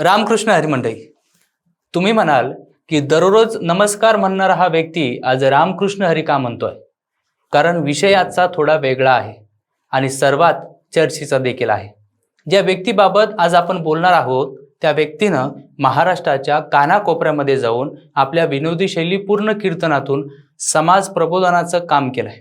रामकृष्ण हरी मंडळी तुम्ही म्हणाल की दररोज नमस्कार म्हणणारा हा व्यक्ती आज रामकृष्ण हरी का म्हणतोय? कारण विषय आजचा थोडा वेगळा आहे आणि सर्वात चर्चेचा देखील आहे. ज्या व्यक्तीबाबत आज आपण बोलणार आहोत त्या व्यक्तीनं महाराष्ट्राच्या कानाकोपऱ्यामध्ये जाऊन आपल्या विनोदी शैली पूर्ण कीर्तनातून समाज प्रबोधनाचं काम केलंय.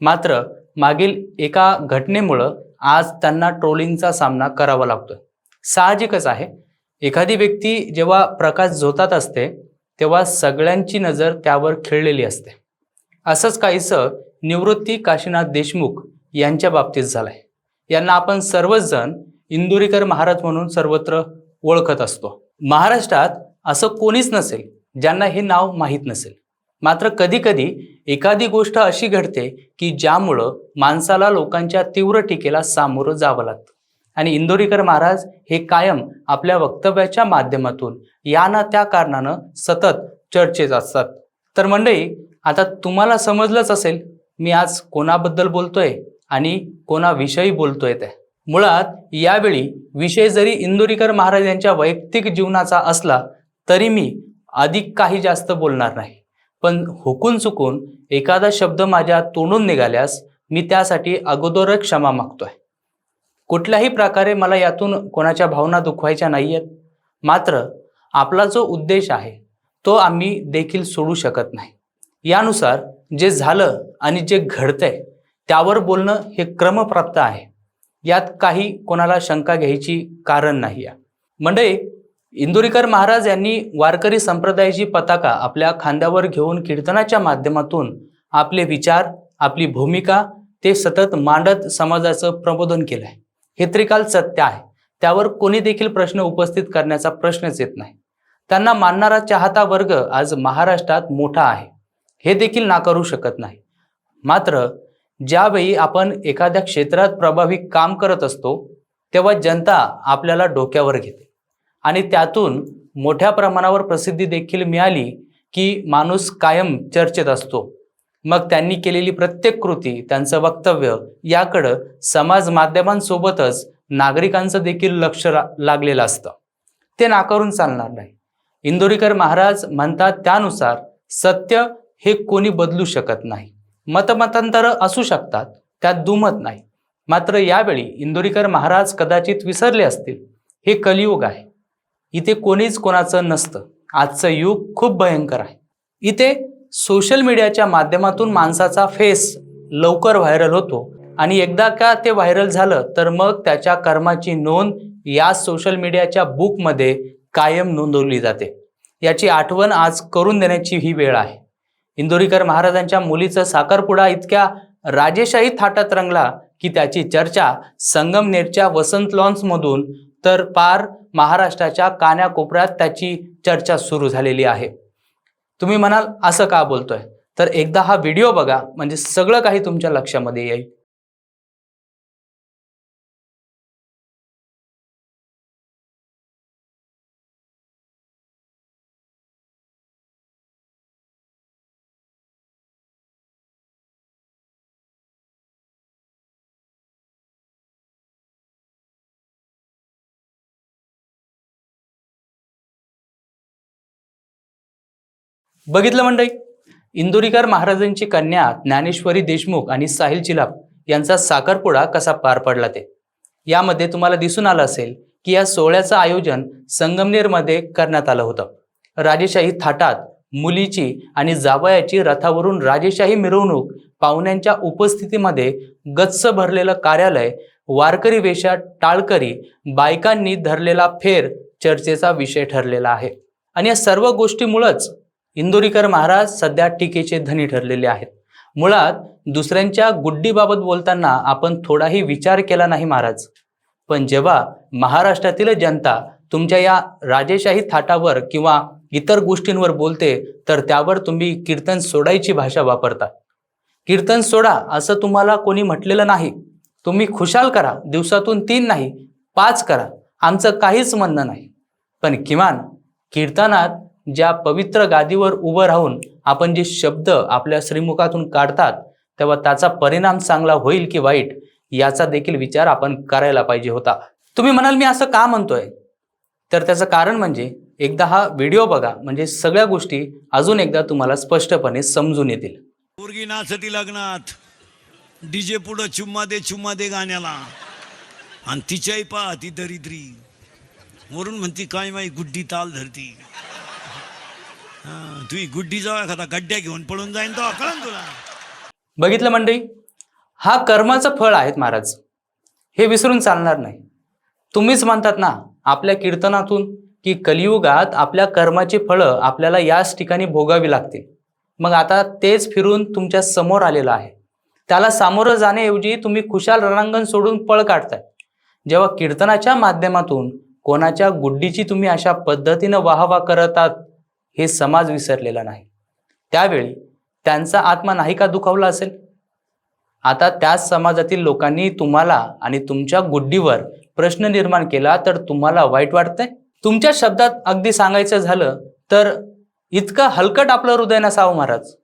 मात्र मागील एका घटनेमुळं आज त्यांना ट्रोलिंगचा सामना करावा लागतोय. साहजिकच आहे. एखादी व्यक्ती जेव्हा प्रकाश झोतात असते तेव्हा सगळ्यांची नजर त्यावर खिळलेली असते. असंच काहीसं निवृत्ती काशीनाथ देशमुख यांच्या बाबतीत झालंय. यांना आपण सर्वचजण इंदुरीकर महाराज म्हणून सर्वत्र ओळखत असतो. महाराष्ट्रात असं कोणीच नसेल ज्यांना हे नाव माहीत नसेल. मात्र कधी कधी एखादी गोष्ट अशी घडते की ज्यामुळं माणसाला लोकांच्या तीव्र टीकेला सामोरं जावं लागतं. आणि इंदोरीकर महाराज हे कायम आपल्या वक्तव्याच्या माध्यमातून या ना त्या कारणानं सतत चर्चेत असतात. तर मंडळी आता तुम्हाला समजलंच असेल मी आज कोणाबद्दल बोलतोय आणि कोणाविषयी बोलतोय ते. मुळात यावेळी विषय जरी इंदोरीकर महाराज यांच्या वैयक्तिक जीवनाचा असला तरी मी अधिक काही जास्त बोलणार नाही. पण हुकून चुकून एखादा शब्द माझ्या तोंडून निघाल्यास मी त्यासाठी अगोदरच क्षमा मागतोय. कुठल्याही प्रकारे मला यातून कोणाच्या भावना दुखवायच्या नाही आहेत मात्र आपला जो उद्देश आहे तो आम्ही देखील सोडू शकत नाही. यानुसार जे झालं आणि जे घडतंय त्यावर बोलणं हे क्रमप्राप्त आहे. यात काही कोणाला शंका घ्यायची कारण नाही आहे मंडळी इंदुरीकर महाराज यांनी वारकरी संप्रदायाची पताका आपल्या खांद्यावर घेऊन कीर्तनाच्या माध्यमातून आपले विचार आपली भूमिका ते सतत मांडत समाजाचं प्रबोधन केलं आहे हे त्रिकाल सत्य आहे. त्यावर कोणी देखील प्रश्न उपस्थित करण्याचा प्रश्नच येत नाही. त्यांना मानणारा चाहता वर्ग आज महाराष्ट्रात मोठा आहे. हे देखील नाकारू शकत नाही. मात्र ज्यावेळी आपण एखाद्या क्षेत्रात प्रभावी काम करत असतो तेव्हा जनता आपल्याला डोक्यावर घेते. आणि त्यातून मोठ्या प्रमाणावर प्रसिद्धी देखील मिळाली की माणूस कायम चर्चेत असतो. मग त्यांनी केलेली प्रत्येक कृती त्यांचं वक्तव्य याकडं समाज माध्यमांसोबतच नागरिकांचं देखील लक्ष लागलेलं असतं. ते नाकारून चालणार नाही. इंदोरीकर महाराज म्हणतात त्यानुसार सत्य हे कोणी बदलू शकत नाही. मतमतांतरं असू शकतात त्यात दुमत नाही. मात्र यावेळी इंदोरीकर महाराज कदाचित विसरले असतील. हे कलियुग आहे. इथे कोणीच कोणाचं नसतं. आजचं युग खूप भयंकर आहे. इथे सोशल मीडियाच्या माध्यमातून माणसाचा फेस लवकर व्हायरल होतो. आणि एकदा का ते व्हायरल झालं तर मग त्याच्या कर्माची नोंद या सोशल मीडियाच्या बुकमध्ये कायम नोंदवली जाते. याची आठवण आज करून देण्याची ही वेळ आहे. इंदोरीकर महाराजांच्या मुलीचं साखरपुडा इतक्या राजेशाही थाटात रंगला की त्याची चर्चा संगमनेरच्या वसंत लॉन्समधून तर पार महाराष्ट्राच्या कान्याकोपऱ्यात त्याची चर्चा सुरू झालेली आहे. तुम्ही म्हणाल असं का बोलतोय? तर एकदा हा व्हिडिओ बघा म्हणजे सगळं काही तुमच्या लक्षामध्ये येईल. बघितलं मंडळी? इंदोरीकर महाराजांची कन्या ज्ञानेश्वरी देशमुख आणि साहिल चिलाप यांचा साखरपुडा कसा पार पडला ते? यामध्ये तुम्हाला दिसून आलं असेल की या सोहळ्याचं आयोजन संगमनेरमध्ये करण्यात आलं होतं. राजेशाही थाटात मुलीची आणि जावयाची रथावरून राजेशाही मिरवणूक पाहुण्यांच्या उपस्थितीमध्ये गच्च भरलेलं कार्यालय वारकरी वेशात टाळकरी बायकांनी धरलेला फेर चर्चेचा विषय ठरलेला आहे. आणि या सर्व गोष्टीमुळंच इंदोरीकर महाराज सध्या टीकेचे धनी ठरलेले आहेत. मुळात दुसऱ्यांच्या गुड्डीबाबत बोलताना आपण थोडाही विचार केला नाही महाराज. पण जेव्हा महाराष्ट्रातील जनता तुमच्या या राजेशाही थाटावर किंवा इतर गोष्टींवर बोलते तर त्यावर तुम्ही कीर्तन सोडायची भाषा वापरता. कीर्तन सोडा असं तुम्हाला कोणी म्हटलेलं नाही. तुम्ही खुशाल करा दिवसातून तीन नाही पाच करा आमचं काहीच म्हणणं नाही. पण किमान कीर्तनात ज्या पवित्र गादीवर उभं राहून आपण जे शब्द आपल्या श्रीमुखातून काढतात तेव्हा त्याचा परिणाम चांगला होईल की वाईट याचा देखील विचार आपण करायला पाहिजे होता. तुम्ही म्हणाल मी असं का म्हणतोय? तर त्याचं कारण म्हणजे एकदा हा व्हिडिओ बघा म्हणजे सगळ्या गोष्टी अजून एकदा तुम्हाला स्पष्टपणे समजून येतील. पोरगी नाचती लग्नात. डीजे पुढं चुम्मा दे चुम्मा दे गाण्याला. आणि तिच्याही पहा ती दरिद्री. वरून म्हणती काय माही गुड्डी ताल धरती. तुही गुड्डी जाऊ एखादा गड्ड्या घेऊन पळून जाईन तो कळन तुला. बघितलं मंडळी हा कर्माचं फळ आहेत महाराज. हे विसरून चालणार नाही. तुम्हीच म्हणतात ना आपल्या कीर्तनातून की कलियुगात आपल्या कर्माची फळं आपल्याला याच ठिकाणी भोगावी लागते. मग आता तेच फिरून तुमच्यासमोर आलेलं आहे. त्याला सामोरं जाण्याऐवजी तुम्ही खुशाल रणांगण सोडून पळ काढताय. जेव्हा कीर्तनाच्या माध्यमातून कोणाच्या गुड्डीची तुम्ही अशा पद्धतीनं वाहवा करतात हे समाज विसरलेला नाही. त्यावेळी त्यांचा आत्मा नाही का दुखावला असेल? आता त्याच समाजातील लोकांनी तुम्हाला आणि तुमच्या गुड्डीवर प्रश्न निर्माण केला तर तुम्हाला वाईट वाटतंय? तुमच्या शब्दात अगदी सांगायचं झालं तर इतकं हलकट आपलं हृदय नसावं महाराज.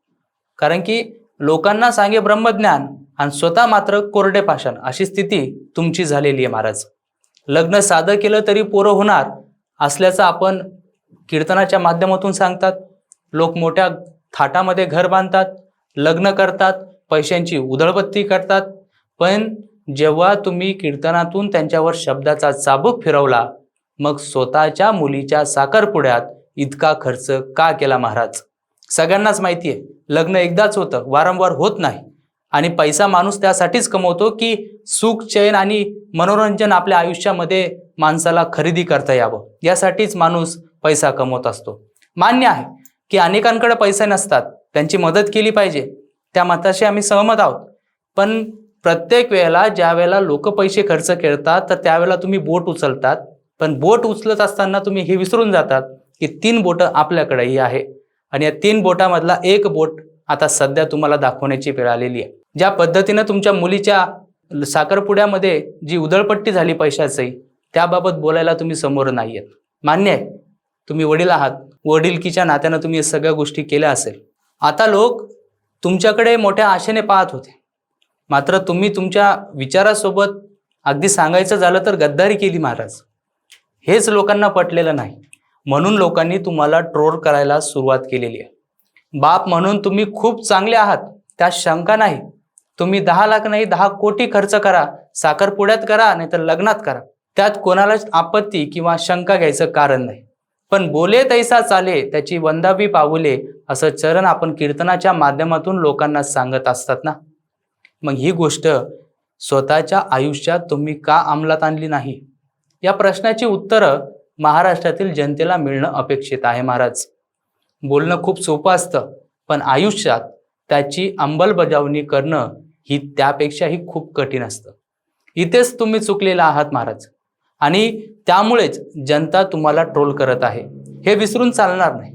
कारण की लोकांना सांगे ब्रह्मज्ञान आणि स्वतः मात्र कोरडे पाषाण अशी स्थिती तुमची झालेली आहे महाराज. लग्न साधं केलं तरी पोरं होणार असल्याचं आपण कीर्तनाच्या माध्यमातून सांगतात. लोक मोठ्या थाटामध्ये घर बांधतात लग्न करतात पैशांची उधळपत्ती करतात. पण जेव्हा तुम्ही कीर्तनातून त्यांच्यावर शब्दाचा चाबूक फिरवला मग स्वतःच्या मुलीच्या साखरपुड्यात इतका खर्च का केला महाराज? सगळ्यांनाच माहिती आहे लग्न एकदाच होतं वारंवार होत नाही. आणि पैसा माणूस त्यासाठीच कमवतो की सुख चैन आणि मनोरंजन आपल्या आयुष्यामध्ये माणसाला खरेदी करता यावं. यासाठीच माणूस पैसा कमवत असतो. मान्य आहे की अनेकांकडे पैसे नसतात. त्यांची मदत केली पाहिजे. त्या मताशी आम्ही सहमत आहोत. पण प्रत्येक वेळेला ज्या वेळेला लोक पैसे खर्च करतात तर त्यावेळेला तुम्ही बोट उचलतात. पण बोट उचलत असताना तुम्ही हे विसरून जातात की तीन बोटं आपल्याकडेही आहे. आणि या तीन बोटामधला एक बोट आता सध्या तुम्हाला दाखवण्याची वेळ आलेली आहे. ज्या पद्धतीनं तुमच्या मुलीच्या साखरपुड्यामध्ये जी उधळपट्टी झाली पैशाची त्याबाबत बोलायला तुम्ही समोर नाही आहेत मान्य आहे. तुम्ही वडील आहात वडीलकीच्या नात्यानं तुम्ही या सगळ्या गोष्टी केल्या असेल. आता लोक तुमच्याकडे मोठ्या आशेने पाहत होते. मात्र तुम्ही तुमच्या विचारासोबत अगदी सांगायचं झालं तर गद्दारी केली महाराज. हेच लोकांना पटलेलं नाही. म्हणून लोकांनी तुम्हाला ट्रोल करायला सुरुवात केलेली आहे. बाप म्हणून तुम्ही खूप चांगले आहात त्यात शंका नाही. तुम्ही दहा लाख नाही दहा कोटी खर्च करा साखरपुड्यात करा नाहीतर लग्नात करा. त्यात कोणालाच आपत्ती किंवा शंका घ्यायचं कारण नाही. पण बोले तैसा चाले त्याची वंदावी पाऊले असं चरण आपण कीर्तनाच्या माध्यमातून लोकांना सांगत असतात ना? मग ही गोष्ट स्वतःच्या आयुष्यात तुम्ही का अंमलात आणली नाही? या प्रश्नाची उत्तरं महाराष्ट्रातील जनतेला मिळणं अपेक्षित आहे महाराज. बोलणं खूप सोपं असतं पण आयुष्यात त्याची अंमलबजावणी करणं ही त्यापेक्षाही खूप कठीण असतं. इथेच तुम्ही चुकलेला आहात महाराज. आणि त्यामुळेच जनता तुम्हाला ट्रोल करत आहे. हे विसरून चालणार नाही.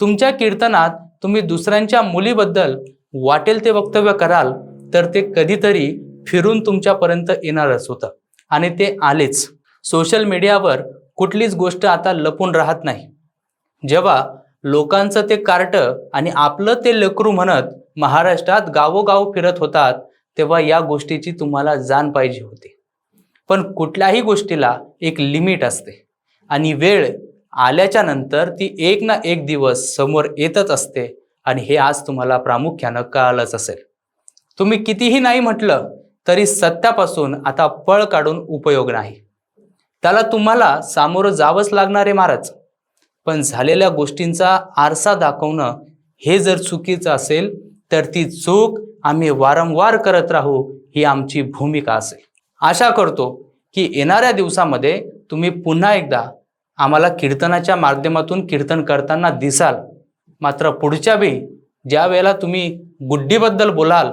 तुमच्या कीर्तनात तुम्ही दुसऱ्यांच्या मुलीबद्दल वाटेल ते वक्तव्य कराल तर ते कधीतरी फिरून तुमच्यापर्यंत येणारच होतं. आणि ते आलेच. सोशल मीडियावर कुठलीच गोष्ट आता लपून राहत नाही. जेव्हा लोकांचं ते कार्ट आणि आपलं ते लेकरू म्हणत महाराष्ट्रात गावोगाव फिरत होतात तेव्हा या गोष्टीची तुम्हाला जाण पाहिजे होती. पण कुठल्याही गोष्टीला एक लिमिट असते. आणि वेळ आल्याच्यानंतर ती एक ना एक दिवस समोर येतच असते आणि हे आज तुम्हाला प्रामुख्यानं कळालंच असेल. तुम्ही कितीही नाही म्हटलं तरी सत्यापासून आता पळ काढून उपयोग नाही. त्याला तुम्हाला सामोरं जावंच लागणार आहे महाराज. पण झालेल्या गोष्टींचा आरसा दाखवणं हे जर चुकीचं असेल तर ती चूक आम्ही वारंवार करत राहू ही आमची भूमिका असेल. आशा करतो की येणाऱ्या दिवसामध्ये तुम्ही पुन्हा एकदा आम्हाला कीर्तनाच्या माध्यमातून कीर्तन करताना दिसाल. मात्र पुढच्या वेळी ज्या वेळेला तुम्ही गुड्डीबद्दल बोलाल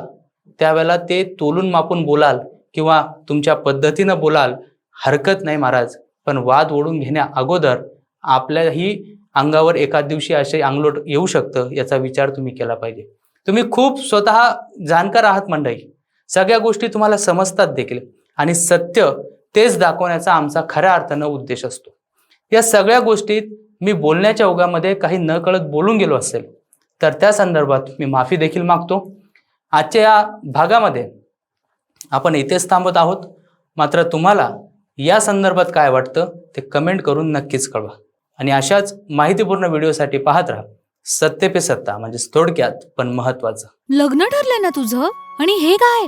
त्यावेळेला ते तोलून मापून बोलाल किंवा तुमच्या पद्धतीनं बोलाल हरकत नाही महाराज. पण वाद ओढून घेण्या अगोदर आपल्याही अंगावर एका दिवशी असे अंगलोट येऊ शकतं याचा विचार तुम्ही केला पाहिजे. तुम्ही खूप स्वतः जाणकार आहात मंडळी. सगळ्या गोष्टी तुम्हाला समजतात देखील. आणि सत्य तेच दाखवण्याचा आमचा खऱ्या अर्थानं उद्देश असतो. या सगळ्या गोष्टीत मी बोलण्याच्या ओघामध्ये काही न कळत बोलून गेलो असेल तर त्या संदर्भात मी माफी देखील मागतो. आजच्या या भागामध्ये आपण इथेच थांबत आहोत. मात्र तुम्हाला या संदर्भात काय वाटतं ते कमेंट करून नक्कीच कळवा. आणि अशाच माहितीपूर्ण व्हिडिओसाठी पाहत राहा. सत्य पे सत्ता म्हणजे थोडक्यात पण महत्वाचं लग्न ठरलंय ना तुझं? आणि हे काय?